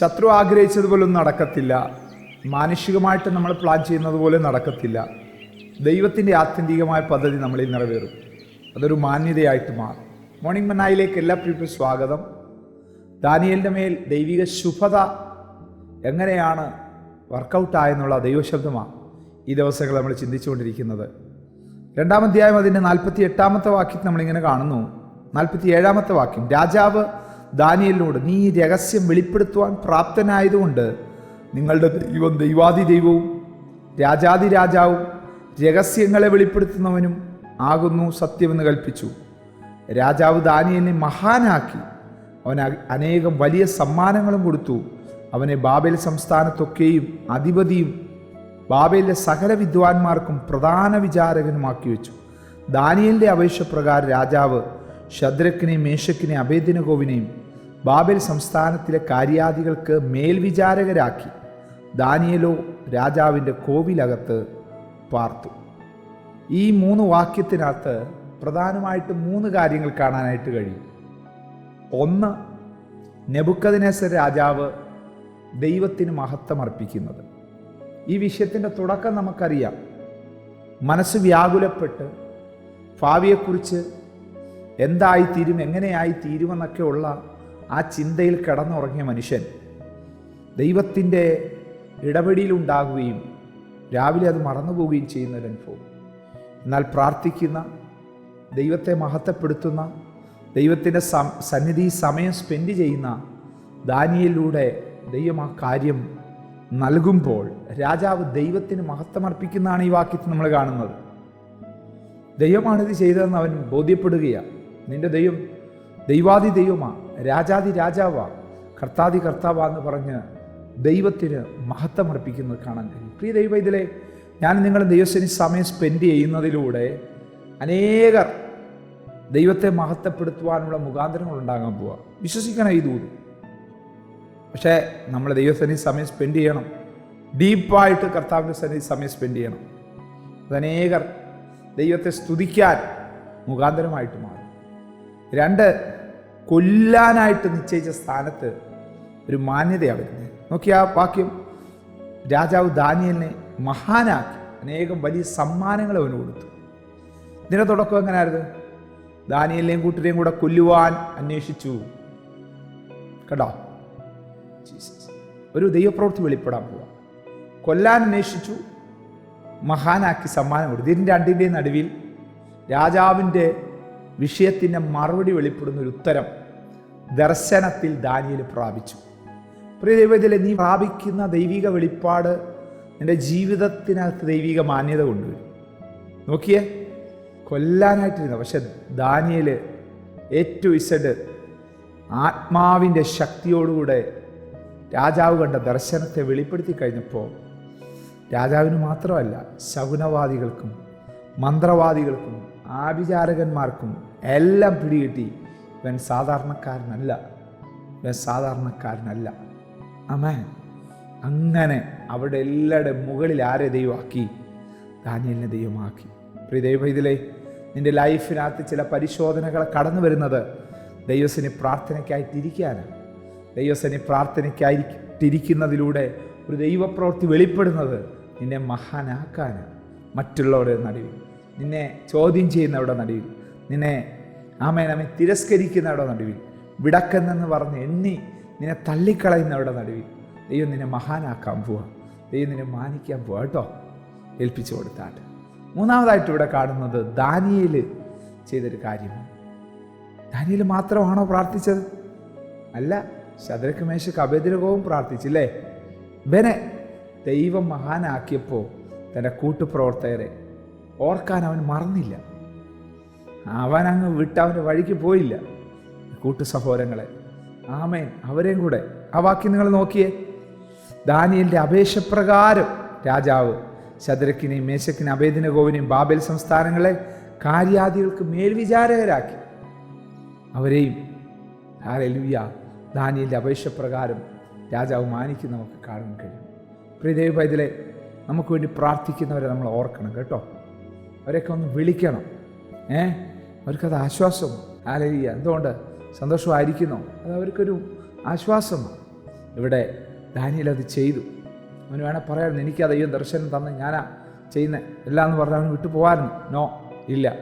ശത്രു ആഗ്രഹിച്ചതുപോലൊന്നും നടക്കത്തില്ല. മാനുഷികമായിട്ട് നമ്മൾ പ്ലാൻ ചെയ്യുന്നത് പോലെ നടക്കത്തില്ല. ദൈവത്തിന്റെ ആത്യന്തികമായ പദ്ധതി നമ്മളിൽ നിറവേറും. അതൊരു മാന്യതയായിട്ട് മാറും. മോർണിംഗ് മനായിലേക്ക് എല്ലാ പീപ്പിൾ സ്വാഗതം. ദാനിയലിന്റെ മേൽ ദൈവിക ശുഭത എങ്ങനെയാണ് വർക്കൗട്ടായെന്നുള്ള ദൈവശബ്ദമാണ് ഈ ദിവസങ്ങൾ നമ്മൾ ചിന്തിച്ചുകൊണ്ടിരിക്കുന്നത്. രണ്ടാം അധ്യായം അതിന്റെ നാൽപ്പത്തി എട്ടാമത്തെ വാക്യത്തിൽ നമ്മളിങ്ങനെ കാണുന്നു. നാൽപ്പത്തി ഏഴാമത്തെ വാക്യം രാജാവ് ദാനിയലിനോട് നീ ഈ രഹസ്യം വെളിപ്പെടുത്തുവാൻ പ്രാപ്തനായതുകൊണ്ട് നിങ്ങളുടെ ദൈവം ദൈവാദി ദൈവവും രാജാതി രാജാവും രഹസ്യങ്ങളെ വെളിപ്പെടുത്തുന്നവനും ആകുന്നു സത്യമെന്ന് കൽപ്പിച്ചു. രാജാവ് ദാനിയലിനെ മഹാനാക്കി. അവന് അനേകം വലിയ സമ്മാനങ്ങളും കൊടുത്തു. അവനെ ബാബേൽ സംസ്ഥാനത്തൊക്കെയും അധിപതിയും ബാബേലിലെ സകല വിദ്വാൻമാർക്കും പ്രധാന വിചാരകനുമാക്കി വെച്ചു. ദാനിയലിന്റെ അപേക്ഷപ്രകാരം രാജാവ് ശദ്രക്കിനെയും മേശക്കിനെയും അഭേദിനകോവിനെയും ബാബേൽ സംസ്ഥാനത്തിലെ കാര്യാദികൾക്ക് മേൽവിചാരകരാക്കി ദാനിയലോ രാജാവിന്റെ കോവിലകത്ത് പാർത്തു. ഈ മൂന്ന് വാക്യത്തിനകത്ത് പ്രധാനമായിട്ട് മൂന്ന് കാര്യങ്ങൾ കാണാനായിട്ട് കഴിയും. ഒന്ന് നെബുക്കദിനേശ്വർ രാജാവ് ദൈവത്തിന് മഹത്വം അർപ്പിക്കുന്നത്. ഈ വിഷയത്തിന്റെ തുടക്കം നമുക്കറിയാം. മനസ്സ് വ്യാകുലപ്പെട്ട് ഭാവിയെക്കുറിച്ച് എന്തായി തീരും എങ്ങനെയായി തീരുമെന്നൊക്കെ ഉള്ള ആ ചിന്തയിൽ കിടന്നുറങ്ങിയ മനുഷ്യൻ ദൈവത്തിന്റെ ഇടപെടിയിലുണ്ടാകുകയും രാവിലെ അത് മറന്നുപോവുകയും ചെയ്യുന്ന ഒരു അനുഭവം. എന്നാൽ പ്രാർത്ഥിക്കുന്ന ദൈവത്തെ മഹത്വപ്പെടുത്തുന്ന ദൈവത്തിന്റെ സന്നിധി സമയം സ്പെൻഡ് ചെയ്യുന്ന ദാനിയയിലൂടെ ദൈവം ആ കാര്യം നൽകുമ്പോൾ രാജാവ് ദൈവത്തിന് മഹത്വമർപ്പിക്കുന്നതാണ് ഈ വാക്യത്തിൽ നമ്മൾ കാണുന്നത്. ദൈവമാണിത് ചെയ്തതെന്ന് അവൻ ബോധ്യപ്പെടുകയാണ്. നിന്റെ ദൈവം ദൈവാദി ദൈവമാ രാജാതി രാജാവാ കർത്താതി കർത്താവാന്ന് പറഞ്ഞ് ദൈവത്തിന് മഹത്വമർപ്പിക്കുന്നത് കാണാൻ കഴിയും. പ്രിയ ദൈവ ഇതിലെ ഞാൻ നിങ്ങൾ ദൈവത്തിന് സമയം സ്പെൻഡ് ചെയ്യുന്നതിലൂടെ അനേകർ ദൈവത്തെ മഹത്വപ്പെടുത്തുവാനുള്ള മുഖാന്തരങ്ങൾ ഉണ്ടാകാൻ പോവുക വിശ്വസിക്കണം ഈ ദൂത്. പക്ഷേ നമ്മൾ ദൈവസന്നിധി സമയം സ്പെൻഡ് ചെയ്യണം. ഡീപ്പായിട്ട് കർത്താവിന്റെ സന്നിധി സമയം സ്പെൻഡ് ചെയ്യണം. അതനേകർ ദൈവത്തെ സ്തുതിക്കാൻ മുഖാന്തരമായിട്ട് മാറും. രണ്ട് കൊല്ലാനായിട്ട് നിശ്ചയിച്ച സ്ഥാനത്ത് ഒരു മാന്യതയാണ് വരുന്നത്. നോക്കി ആ വാക്യം രാജാവ് ദാനിയലിനെ മഹാനാക്കി അനേകം വലിയ സമ്മാനങ്ങൾ അവന് കൊടുത്തു. ഇതിന്റെ തുടക്കം എങ്ങനെയായിരുന്നു? ദാനിയലിനെയും കൂട്ടരെയും കൂടെ കൊല്ലുവാൻ അന്വേഷിച്ചു. കേട്ടോ. ഒരു ദൈവപ്രവൃത്തി വെളിപ്പെടാൻ പോവാ. കൊല്ലാൻ അന്വേഷിച്ചു മഹാനാക്കി സമ്മാനം കൊടുത്തു. ഇതിന്റെ രണ്ടിന്റെയും നടുവിൽ രാജാവിന്റെ വിഷയത്തിന്റെ മറുപടി വെളിപ്പെടുന്ന ഒരു ഉത്തരം ദർശനത്തിൽ ദാനിയൽ പ്രാപിച്ചു. പ്രിയ ദൈവത്തിലെ നീ പ്രാപിക്കുന്ന ദൈവിക വെളിപ്പാട് നിന്റെ ജീവിതത്തിനകത്ത് ദൈവിക മാന്യത കൊണ്ടുവരും. നോക്കിയേ കൊല്ലാനായിട്ടിരുന്ന പക്ഷെ ദാനിയൽ ഏറ്റവും ഇസഡ് ആത്മാവിന്റെ ശക്തിയോടുകൂടെ രാജാവ് കണ്ട ദർശനത്തെ വെളിപ്പെടുത്തി കഴിഞ്ഞപ്പോൾ രാജാവിന് മാത്രമല്ല ശകുനവാദികൾക്കും മന്ത്രവാദികൾക്കും ആഭിചാരകന്മാർക്കും എല്ലാം പിടികിട്ടി. ഇവൻ സാധാരണക്കാരനല്ല. ഇവൻ സാധാരണക്കാരനല്ല. അമേൻ അങ്ങനെ അവിടെ എല്ലാവരുടെ മുകളിൽ ആരെ ദൈവമാക്കി? ദാനിയലിനെ ദൈവമാക്കി. പ്രിയ ദൈവം ഇതിലെ നിന്റെ ലൈഫിനകത്ത് ചില പരിശോധനകൾ കടന്നു വരുന്നത് ദൈവസിന് പ്രാർത്ഥനയ്ക്കായി തിരിക്കാനാണ് ദൈവസനി പ്രാർത്ഥനയ്ക്കായി തിരിക്കുന്നതിലൂടെ ഒരു ദൈവപ്രവൃത്തി വെളിപ്പെടുന്നത് നിന്നെ മഹാനാക്കാനാണ്. മറ്റുള്ളവരുടെ നടുവിൽ. നിന്നെ ചോദ്യം ചെയ്യുന്നവരുടെ നടുവിൽ. നിന്നെ ആമേ നമ്മെ തിരസ്കരിക്കുന്നവരുടെ നടുവിൽ വിടക്കെന്നെന്ന് പറഞ്ഞ് എണ്ണി നിന്നെ തള്ളിക്കളയുന്നവരുടെ നടുവിൽ ദൈവം നിന്നെ മഹാനാക്കാൻ പോവാ. ദൈവം നിന്നെ മാനിക്കാൻ പോവാ കേട്ടോ. ഏൽപ്പിച്ചു കൊടുത്താട്ട്. മൂന്നാമതായിട്ട് ഇവിടെ കാണുന്നത് ദാനിയേൽ ചെയ്തൊരു കാര്യമാണ്. ദാനിയിൽ മാത്രമാണോ പ്രാർത്ഥിച്ചത്? അല്ല ശദ്രക്ക് മേശ കബേദ്രകവും പ്രാർത്ഥിച്ചില്ലേ? ബനെ ദൈവം മഹാനാക്കിയപ്പോൾ തന്റെ കൂട്ടുപ്രവർത്തകരെ ഓർക്കാൻ അവൻ മറന്നില്ല. അവൻ അങ്ങ് വിട്ട് അവന്റെ വഴിക്ക് പോയില്ല. കൂട്ടു സഹോദരങ്ങളെ ആമേൻ. അവരെയും കൂടെ. ആ വാക്യം നിങ്ങൾ നോക്കിയേ. ദാനിയലിന്റെ അപേക്ഷപ്രകാരം രാജാവ് ശദ്രക്കിനെയും മേശക്കിനെയും അഭേദിനഗോവിനെയും ബാബേൽ സംസ്ഥാനങ്ങളെ കാര്യാദികൾക്ക് മേൽവിചാരകരാക്കി അവരെയും ഹാലലുയ്യ ദാനിയലിന്റെ അപേക്ഷപ്രകാരം രാജാവ് മാനിക്കുന്ന നമുക്ക് കാണാൻ കഴിയും. പ്രിയദേവ് പൈതലെ നമുക്ക് വേണ്ടി പ്രാർത്ഥിക്കുന്നവരെ നമ്മൾ ഓർക്കണം കേട്ടോ. അവരെയൊക്കെ ഒന്ന് വിളിക്കണം. ഏ? അവർക്കത് ആശ്വാസം. ആലയ്യ എന്തുകൊണ്ട്? സന്തോഷമായിരിക്കുന്നു. അത് അവർക്കൊരു ആശ്വാസമാണ്. ഇവിടെ ദാനിയൽ അത് ചെയ്തു. അവന് വേണേൽ പറയാമായിരുന്നു എനിക്ക് ആ ദർശനം തന്നെ ഞാനാ ചെയ്യുന്നത് എല്ലാം എന്ന് പറഞ്ഞാൽ അവന് വിട്ടു നോ ഇല്ല.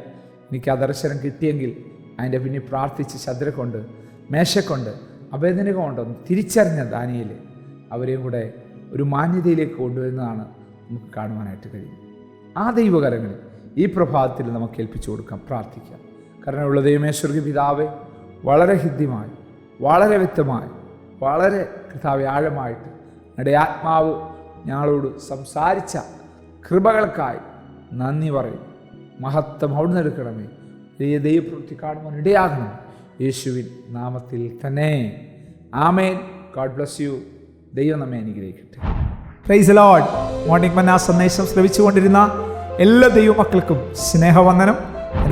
എനിക്ക് ആ ദർശനം കിട്ടിയെങ്കിൽ അതിന്റെ പിന്നെ പ്രാർത്ഥിച്ച് ശദ്രക്കൊണ്ട് മേശക്കൊണ്ട് അഭേദനകമുണ്ടെന്ന് തിരിച്ചറിഞ്ഞ ദാനിയിൽ അവരെയും കൂടെ ഒരു മാന്യതയിലേക്ക് കൊണ്ടുവരുന്നതാണ് നമുക്ക് കാണുവാനായിട്ട് കഴിയും. ആ ദൈവകരങ്ങളിൽ ഈ പ്രഭാതത്തിൽ നമുക്ക് ഏൽപ്പിച്ചു കൊടുക്കാം പ്രാർത്ഥിക്കാം. കരുണയുള്ള ദൈവമേശ്വർക്ക് പിതാവെ വളരെ ഹിദ്യമായി വളരെ വ്യക്തമായി വളരെ കർത്താവ് ആഴമായിട്ട് ഞങ്ങളുടെ ആത്മാവ് ഞങ്ങളോട് സംസാരിച്ച കൃപകൾക്കായി നന്ദി പറയും. മഹത്വം അവിടുന്ന് എടുക്കണമേ. വലിയ ദൈവപ്രവൃത്തി കാണുവാൻ ഇടയാകണം. യേശുവിൻ നാമത്തിൽ തന്നെ. ആമേൻ. ഗോഡ് ബ്ലസ് യു ദൈവം നമ്മെ അനുഗ്രഹിക്കട്ടെ. പ്രൈസ് ലോഡ് മോർണിംഗ് മന്ന സന്ദേശം ശ്രവിച്ചുകൊണ്ടിരുന്ന എല്ലാ ദൈവമക്കൾക്കും സ്നേഹവന്ദനം.